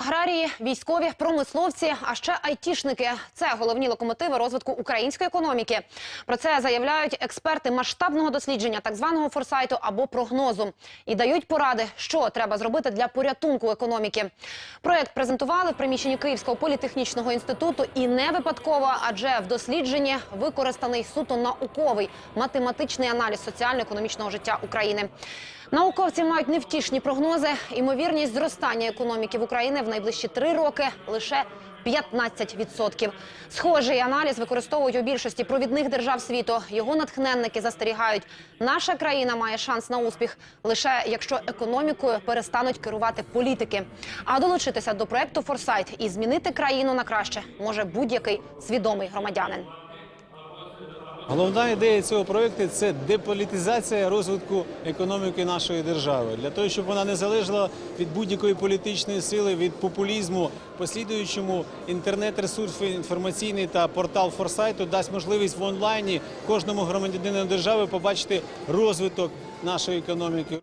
Аграрії, військові, промисловці, а ще айтішники – це головні локомотиви розвитку української економіки. Про це заявляють експерти масштабного дослідження, так званого форсайту або прогнозу, і дають поради, що треба зробити для порятунку економіки. Проект презентували в приміщенні Київського політехнічного інституту і не випадково, адже в дослідженні використаний суто науковий математичний аналіз соціально-економічного життя України. Науковці мають невтішні прогнози. Ймовірність зростання економіки в Україні в найближчі три роки лише 15%. Схожий аналіз використовують у більшості провідних держав світу. Його натхненники застерігають, наша країна має шанс на успіх лише якщо економікою перестануть керувати політики. А долучитися до проекту Форсайт і змінити країну на краще може будь-який свідомий громадянин. Головна ідея цього проекту це деполітизація розвитку економіки нашої держави для того, щоб вона не залежала від будь-якої політичної сили, від популізму. Послідуючому інтернет-ресурс інформаційний та портал Форсайту дасть можливість в онлайні кожному громадянину держави побачити розвиток нашої економіки.